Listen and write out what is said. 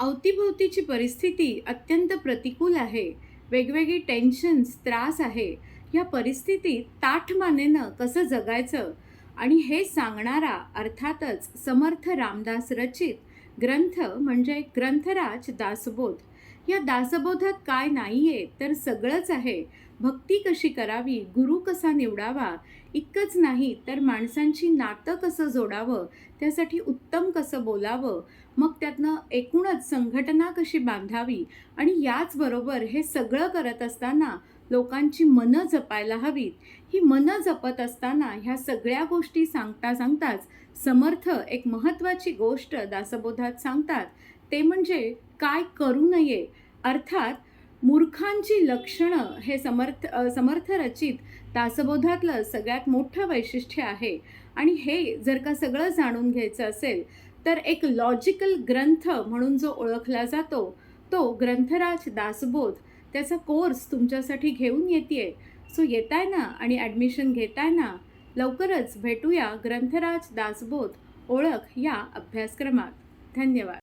अवतीभोवतीची परिस्थिती अत्यंत प्रतिकूल आहे. वेगवेगळी टेन्शन्स त्रास आहे. या परिस्थितीत ताठमानेनं कसं जगायचं? आणि हे सांगणारा अर्थातच समर्थ रामदास रचित ग्रंथ म्हणजे ग्रंथराज दासबोध. या दासबोधात काय नाहीये तर सगळंच आहे. भक्ती कशी करावी गुरु कसा निवडावा इतकंच नाही तर माणसांची नातं कसं जोडावं त्यासाठी उत्तम कसं बोलावं मग त्यातनं एकूणच संघटना कशी बांधावी आणि याचबरोबर हे सगळं करत असताना लोकांची मनं जपायला हवीत. ही मनं जपत असताना ह्या सगळ्या गोष्टी सांगता सांगताच समर्थ एक महत्त्वाची गोष्ट दासबोधात सांगतात. ते म्हणजे काय करू नये? अर्थात मूर्खांची लक्षणं हे समर्थ समर्थ रचित दासबोधातलं सगळ्यात मोठं वैशिष्ट्य आहे. आणि हे जर का सगळं जाणून घ्यायचं असेल तर एक लॉजिकल ग्रंथ म्हणून जो ओळखला जातो तो ग्रंथराज दासबोध. त्याचा कोर्स तुमच्यासाठी घेऊन येते सो येताय ना आणि ॲडमिशन घेताय ना लवकरच भेटूया ग्रंथराज दासबोध ओळख या अभ्यासक्रमात. धन्यवाद.